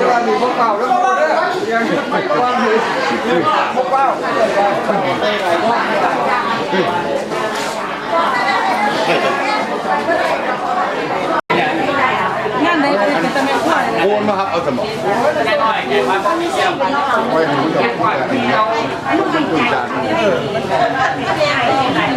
จะว่ามีพวกเปล่าแล้วก็ได้ยังว่ามีพวกเปล่าโอนมาครับเอาสมองไว้ถึงจะเป็นตุ่มจาย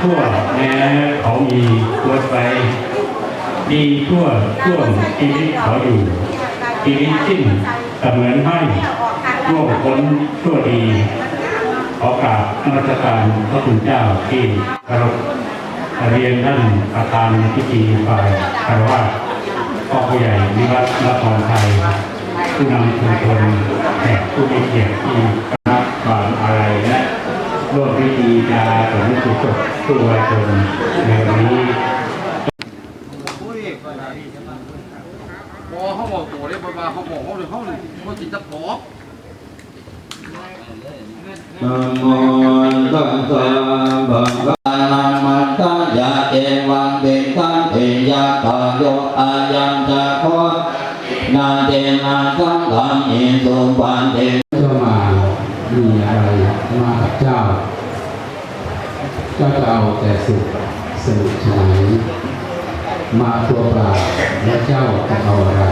ความชั่วแม้เขามีตัวไปดีชั่วช่วงชีวิตเขาอยู่ ชีวิตสิ้นเสมือนให้ร่วงพ้นชั่วดีขอกราบนมัสการพระคุณเจ้าที่เคารพเรียนท่านประธานพิธีฝ่ายคารวะพ่อผู้ใหญ่วิวัฒน์นครไทย ผู้นำชุมชนแขกผู้มีเกียรติที่รับามอะไร่วมพิธีจาสมสุขผู้วายชนในวันนี้พอเขาบอกตัวเลยบ้าเขาบอกเขาเลยเขาเลยเขาจิตจะขอนะโมตัสสะ แต่สุขสนุกสนานมาตัวเปล่าแล้วเจ้าจะเอาอะไร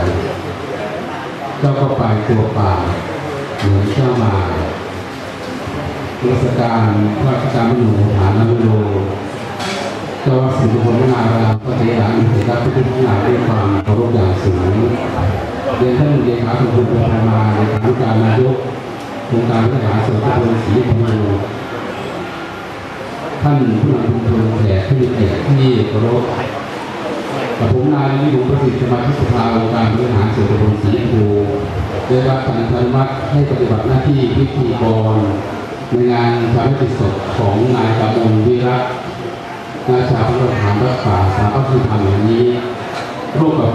เจ้าก็ไปตัวเปล่าเหมือนเจ้ามาเทศกาลพระราชการมโนฐานมโนเจ้าว่าสิริพลนารามพระเถระอินทรพุทธนาด้วยความเคารพอย่างสูงเรียนท่านเลขาธิการกรมมาเลขาธิการนายกองค์การพัฒนาส่วนตำบลศรีพม ท่านผู้นำชุมชนแขกที่มีเกียรติที่เคารพกับผมนายนิรุประสิทธิ์สมาชิกสภาองค์การบริหารส่วนตำบลศรีพมูได้รับการอนุมัติให้ปฏิบัติหน้าที่พิธีกรในงานพระราชศพของนายกำมลวิรัตนาชาพระประธานรักษาสามัคคีธรรมอย่างนี้ร่วมกับ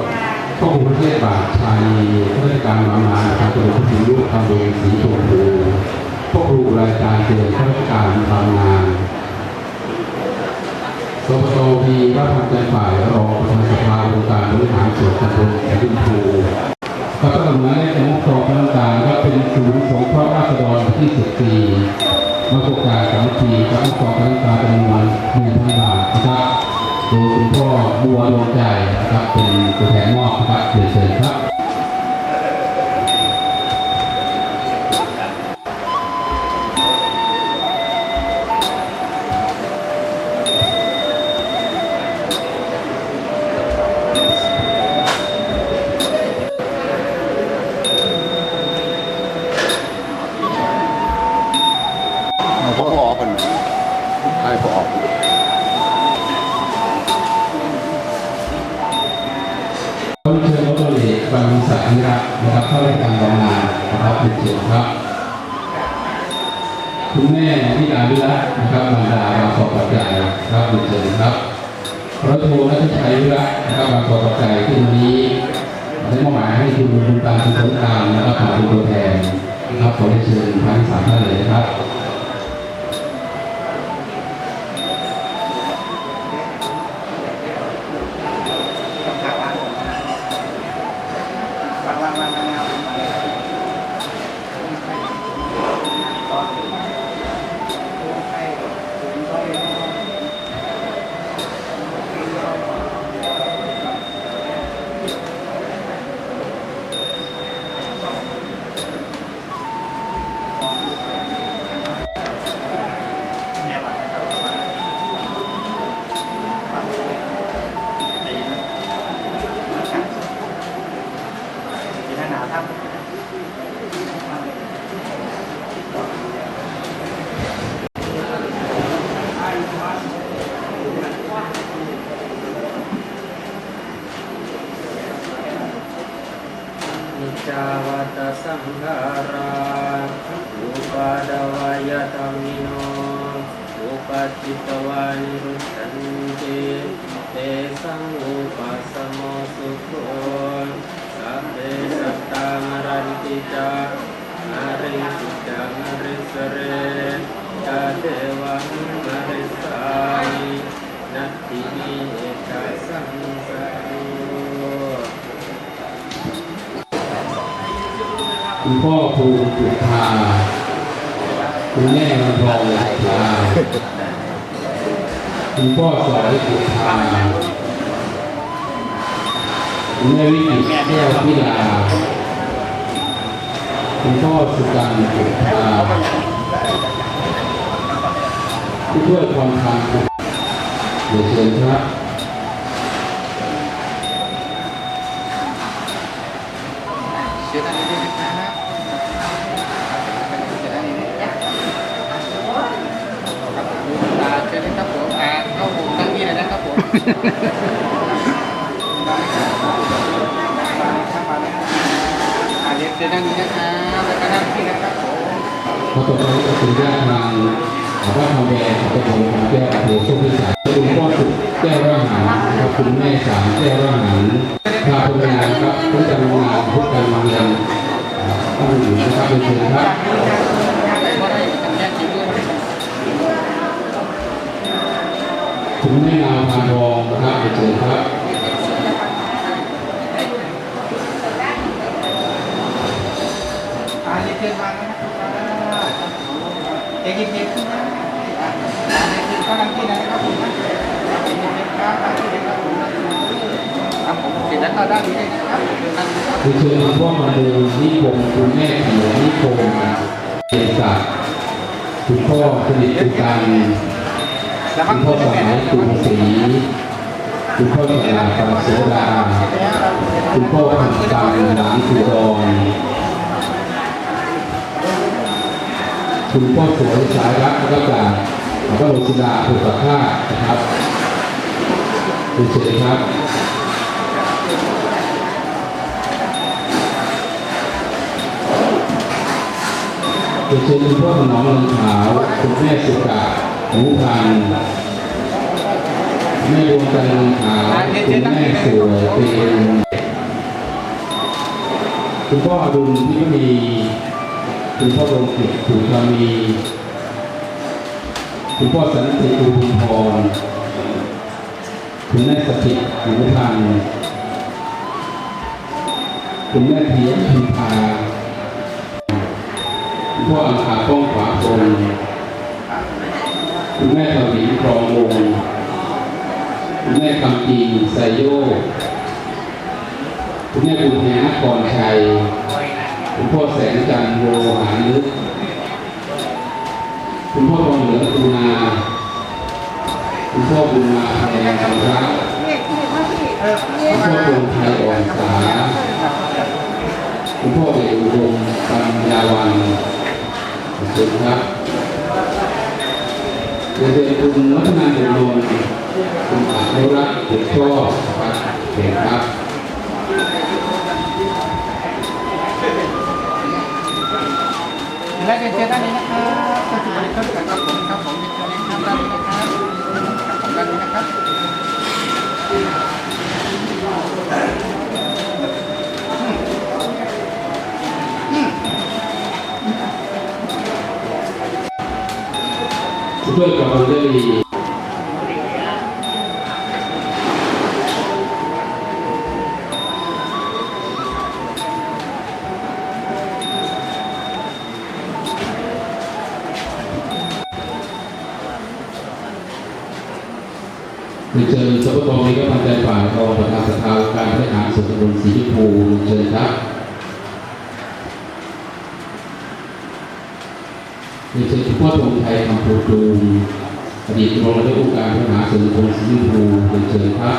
ข้อมูลประเทศบาทชายราชการบำนาญการตำรวจผู้ถือลูกทำโดยสีชมพูพวกครูรายการเตือนข้าราชการบำนาน ญสปตวีพรับทำใจฝ่ายรองประธานสภาองค์การบริหารส่วนตำบลแสนภูก็ต้องเหมือนในสมุทรสงครามต่างๆก็เป็นศูนย์สงเคระราษฎรที่สิบปีมาโครงการสามปีกับองค์กรต่างๆจำนวนหนึ่งพันบาทนะครับโดยคุณพ่อบัวดวงใจนะครับเป็นตัวแทนมอบนะครับเรียนเชิญครับ พอออกกันให้พอออกต้นเชิญรถตัวเลขบางสักนิรักษ์นะครับเข้าราชการบำนาญนะครับเรียนเชิญครับ คุณแม่ที่อาวิรัตนะครับบรรดาบางสอบปัจจัยครับเรียนเชิญครับพร้อยโทนัทชัยวิรัตนะครับบางสอบปัจจัยที่วันนี้ได้มอบหมายให้คุณบุญตาคุณสงครามนะครับมาเป็นตัวแทนนะครับขอเชิญทั้งสามท่านเลยนะครับ ปาจิตวานิรุตันติเตสังอุปัสสโมสุโขสัพเพสัตตามรันติจานาริสิจานาริสเรยาเทวังนาริสามินัตตินิเอตัสสังสารุคุณพ่อครูสุธาคุณแม่ลำพองสุธา คุณพ่อสอนสุภาคุณแม่วิจิตรแก้วพิลาคุณพ่อสุกันสุภาผู้ช่วยความทางเดี๋ยวเชิญครับ เชิญอันนี้ด้วยนะครับเชิญอันนี้นะครับครับผมตาเชิญนะครับผมอ่าเข้าผมตั้งนี้เลยนะครับผมอ่าเดี๋ยวเชิญนั่งนี้นะครับแล้วก็นั่งที่นะครับผม พระตกลงก็คือญาติทางพระทองแดงพระตกลงของแก้วโพโชคพิสารคุณพ่อสุดแก้วร่างหันครับคุณแม่สามแก้วร่างหันพาคุณงานครับผู้จัดงานผู้การเรียนต้องอยู่นะครับเป็นเชิญครับคุณแม่นาพานทองนะครับเชิญครับ อ่าเรียนเชิญมานะครับ เย็นๆขึ้นนะเด็กเย็นก็นั่งที่นะครับผมนะเด็กเย็นๆครับนั่งที่นะครับผมครับผมเสร็จแล้วก็ด้านนี้เลยนะครับนั่งนะครับเชิญพ่อมาดูนิคมคุณแม่เขีนิคมเกียรติศักดิ์คุณพ่อสนิทสุกันแล้วคุณพ่อสมัยกรุงศรีคุณพ่อสนาปราศโสดาคุณพ่อพันตังหลานสุดอ คุณพ่อสวยสายรักแล้วก็จากพระโลศิลาภูกค่าตุนะครับคุณเฉยครับคุณเชิญคุณพ่อถนอมเงินขาวคุณแม่สุกะหมูพันแม่ดวงใจันทร์เงินขาวคุณแม่สวยเป็นคุณพ่อดุลพิมณี คุณพ่อดวงกิจคุณสามีคุณพ่อสันติอุทุมพรคุณแม่สถิตหนูพันคุณแม่เพียรพิมพาคุณพ่ออังคาป้องขวาตรงคุณแม่ถวินครองวงคุณแม่คำจีไซโยคุณแม่บุญแหนครชัย คุณพ่อแสงจันทร์โวหานึก คุณพ่อทองเหลืองคุณนา คุณพ่อบุญมาแพงคำรักคุณพ่อดวงไทยอ่อนสา คุณพ่อเอกอุดมปัญญาวันขอบคุณครับเรียนเชิญคุณวัฒนาบุญนนท์คุณอานุรักษ์คุณชอบครับเชิญครับ และเรียนเชิญด้านนี้นะครับก็จะเป็นเครื่องกับผมครับผมเรียนเชิญนะครับด้านนี้นะครับผมด้านนี้นะครับด้วยกับเราได้ ริหารส่วนตำบลสีชมพูเชิญครับเรีเชิญคุณพ่อธงชัยคำพูตูอดีตรองนายกองค์การบริหาส่วนตำบลสีชมพูเชิญครับ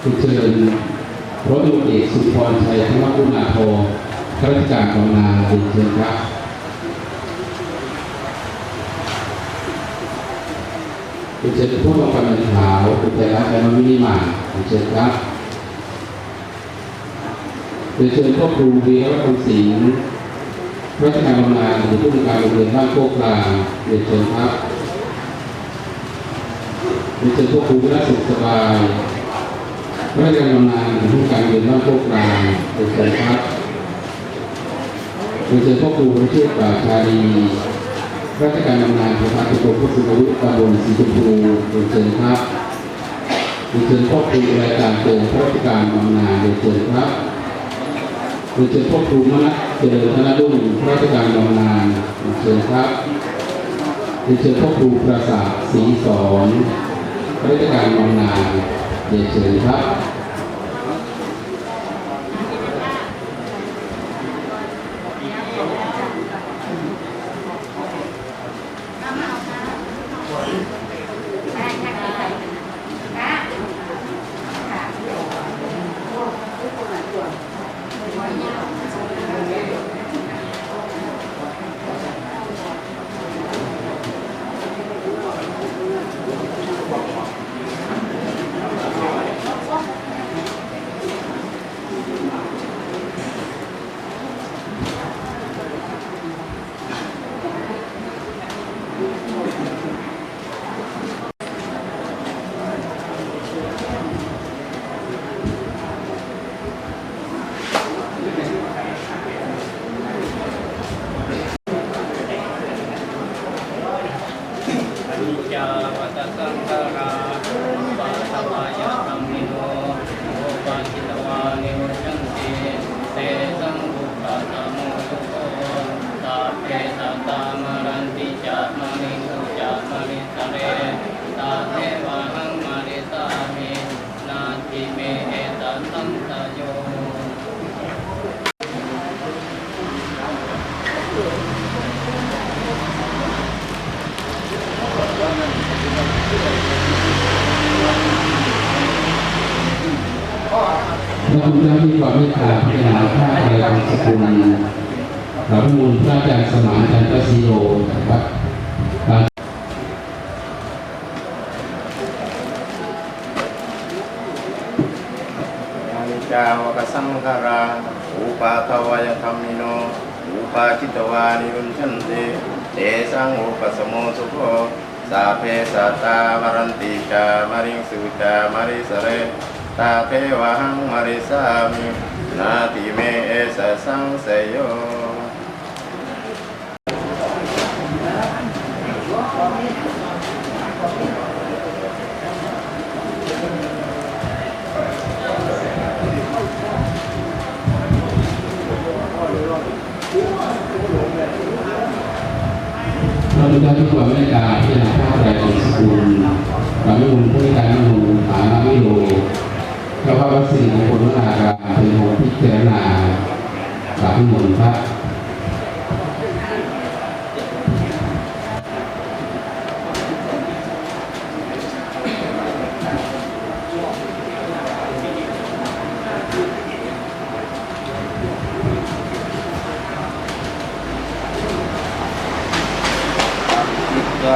เรียนเชิญร้อยตำรวจเอกสุพรชัยธรรมกุณาภรข้าราชการบำนาญเชิญครับ เรียนเชิญผู้รงกำนันขาวคุณใจรักและน้องมินิมาเรียนเชิญครับเรียเชิญพ่อครูวีรวัฒน์สิงห์ราชการบำนาญหรือผู้ในวยการโรงเรียนบ้านโคกกลางเรียนเชิญครับเรียนเชิญพ่อครูวิรัตสุขสบายราชการบำนาญหรือผู้การโรงเรียนบ้านโคกกลางเรียนเชิญครับเรียนเชิญพ่อครูวรเชษฐ์ปราชาดี ราชการบำนาญประธานชมรมผู้สูงอายุตำบลสีชมพูเรียนเชิญครับเรียนเชิญพ่อครูรายการเตือนราชการบำนาญเรียนเชิญครับเรียนเชิญพ่อครูมณัฐเจริญธนรุ่งราชการบำนาญเรียนเชิญครับเเรียนเชิญพ่อครูประสาทศรีสอนราชการบำนาญเรียนเชิญครับ อนิจจาวัตสังขาราปาตวายะธรรมิโนโอปาจิตวานิโรชันติเตสังบุปปะตะโมสุโคตาเพสัตตามรันติจะมะริสุจะมะริสะเรตาเทวะหังมะริสามินาทิเมเอตัสสังตโย พระคุณเจ้ามีความเมตตาพิจารณาพระอะไรบางสกุลพ ระมูลพระอาจารย์สมานจันทศรีโลนะครับการอนิจาวกสังขาราอุปาทวายธรรมิโนอุปาจิตวานิรุนชันติเตสังอุปสมโมสุโขสาเพสัตามรันติจามาริสุจามาริสเรตาเทวหังมาริสามินาติเมเอสสังเสยโย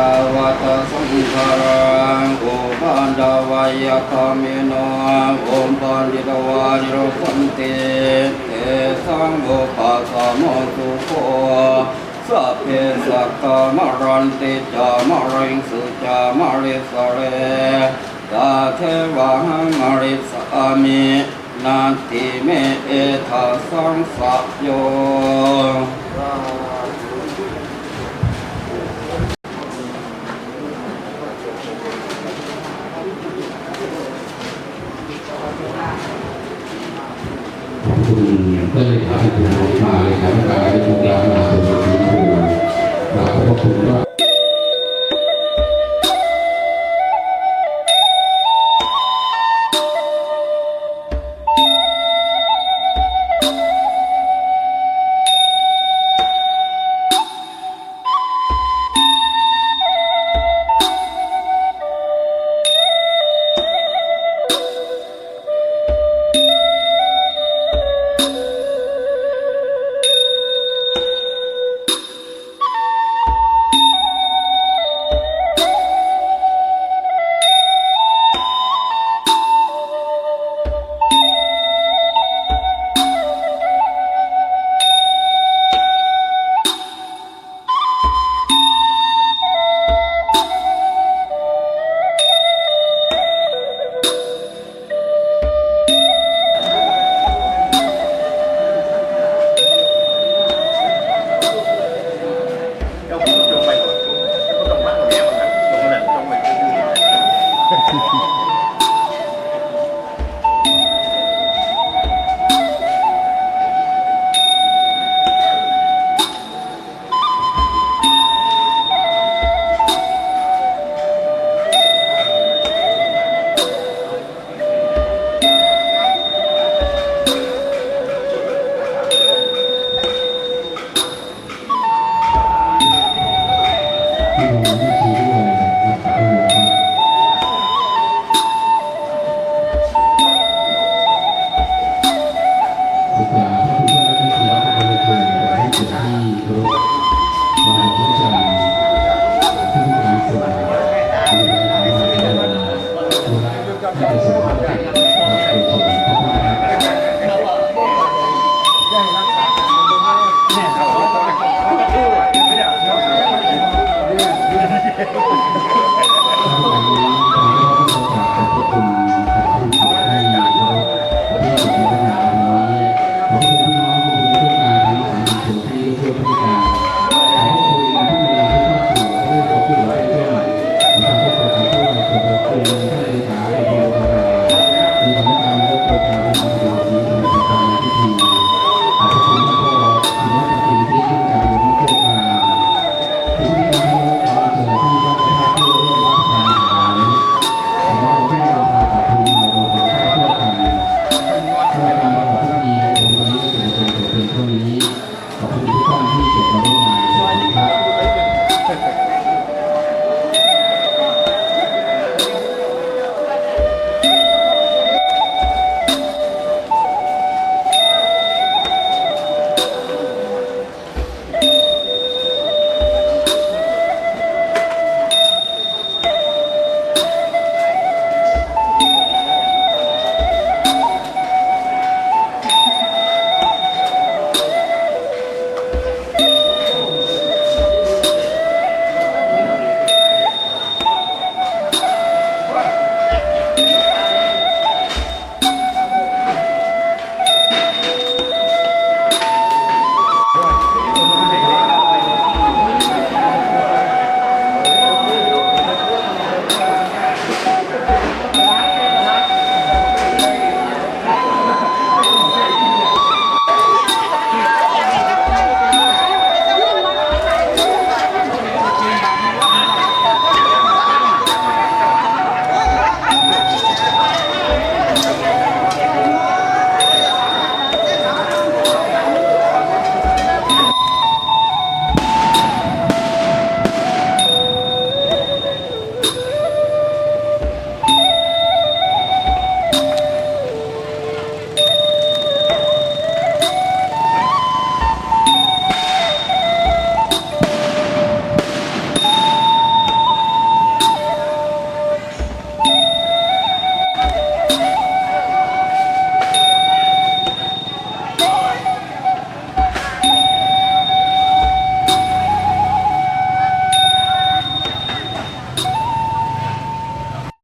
าวาตสังฆารังโอปันดาวายะคามิโนโอมปันดิตวานิโรสันติเตสังโอปัสสะโมสุโคสัพเพสักขะมรันติจามริงสุจามริสเรตาเทวะหังมริสามินาทิเมเอทัสสังสัพโย ก็เลขาธิการมาเลยครับการ ง